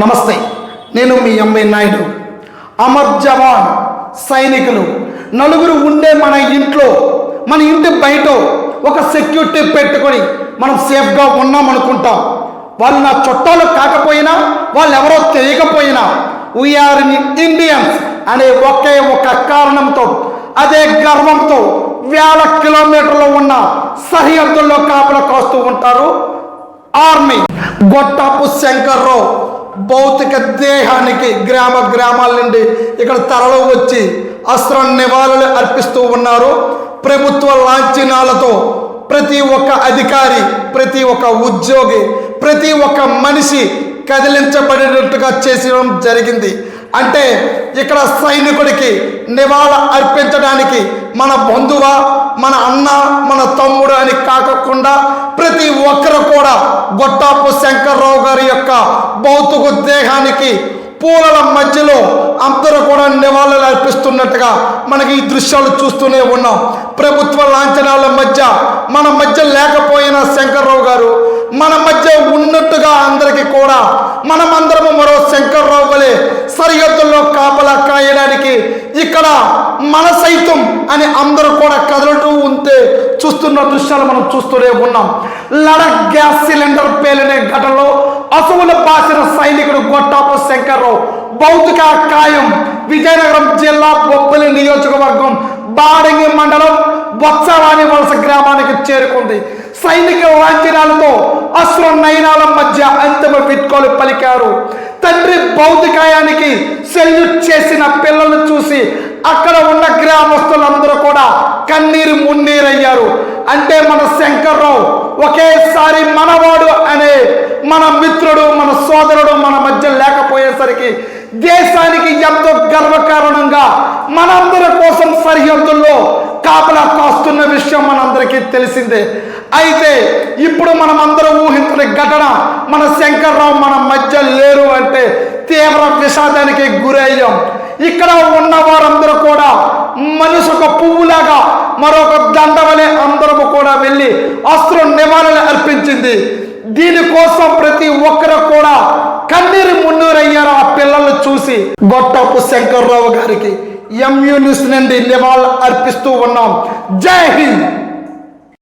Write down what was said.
నమస్తే నేను మీ ఎంఐ నాయుడు. అమర్ జవాన్ సైనికులు నలుగురు ఉండే మన ఇంట్లో మన ఇంటి బయట ఒక సెక్యూరిటీ పెట్టుకొని మనం సేఫ్గా ఉన్నామనుకుంటాం. వాళ్ళు నా చుట్టాలు కాకపోయినా వాళ్ళు ఎవరో తెలియకపోయినా వీఆర్ ఇన్ ఇండియన్స్ అనే ఒకే ఒక కారణంతో అదే గర్వంతో వేల కిలోమీటర్లు ఉన్న సరిహద్దుల్లో కాపలా కాస్తూ ఉంటారు. ఆర్మీ గొట్టాపు శంకర్రావు. భౌతిక దేహానికి గ్రామ గ్రామాల నుండి ఇక్కడ తరలు వచ్చి అస్త్ర నివాళులు అర్పిస్తూ ఉన్నారు. ప్రభుత్వ లాంఛనాలతో ప్రతి ఒక్క అధికారి ప్రతి ఒక్క ఉద్యోగి ప్రతి ఒక్క మనిషి కదిలించబడినట్టుగా చేసడం జరిగింది. అంటే ఇక్కడ సైనికుడికి నివాళ అర్పించడానికి మన బంధువ మన అన్న మన తమ్ముడు అని కాకుండా ప్రతి ఒక్కరు కూడా గొట్టాపు శంకర్రావు గారి యొక్క భౌతిక దేహానికి పూలల మధ్యలో అందరూ కూడా నివాళులు అర్పిస్తున్నట్టుగా మనకి ఈ దృశ్యాలు చూస్తూనే ఉన్నాం. ప్రభుత్వ లాంఛనాల మధ్య మన మధ్య లేకపోయినా శంకర్రావు గారు మన మధ్య ఉన్నట్టుగా అందరికీ కూడా మనమందరము మరో శంకర్రావు వలె సరిహద్దు వేయడానికి ఇక్కడ మన సైతం అని అందరూ కూడా కదలటూ ఉంటే చూస్తున్న దృశ్యాలు మనం చూస్తూనే ఉన్నాం. లడక్ గ్యాస్ సిలిండర్ పేలినే ఘటనలో అసువుల బాసిన సైనికుడు గొట్టాపు శంకర్రావు. భౌతిక కాయం విజయనగరం జిల్లా బొబ్బలి నియోజకవర్గం బాడంగి మండలం బొత్సవాణి వలస గ్రామానికి చేరుకుంది. సైనిక లాంఛనాలతో అశ్రు నయనాల మధ్య అంతిమ విట్కోలు పలికారు. తండ్రి భౌతికాయానికి సెల్యూట్ చేసిన పిల్లలు చూసి అక్కడ ఉన్న గ్రామస్తులందరూ కూడా కన్నీరు మున్నీరయ్యారు. అంటే మన శంకర్రావు ఒకేసారి మనవాడు అనే మన మిత్రుడు మన సోదరుడు మన మధ్య లేకపోయేసరికి దేశానికి ఎంతో గర్వకారణంగా మనందరి కోసం సరిహద్దుల్లో కాపలా కాస్తున్న విషయం మనందరికీ తెలిసిందే. అయితే ఇప్పుడు మనం ఊహించిన ఘటన మన శంకర్రావు మన మధ్య లేరు. విషాదానికి గురయ్యాం. ఇక్కడ ఉన్న వారందరూ కూడా మనిషి ఒక పువ్వులాగా మరొక దండవలే అందరము కూడా వెళ్ళి అస్త్ర నివారణ అర్పించింది. దీనికోసం ప్రతి ఒక్కరు కూడా కన్నీరు మున్నూరయ్యారు ఆ పిల్లల్ని చూసి. గొట్టపు శంకర్రావు గారికి ఎంయూ నుండి నివాళులు అర్పిస్తూ ఉన్నాం. జై హింద్!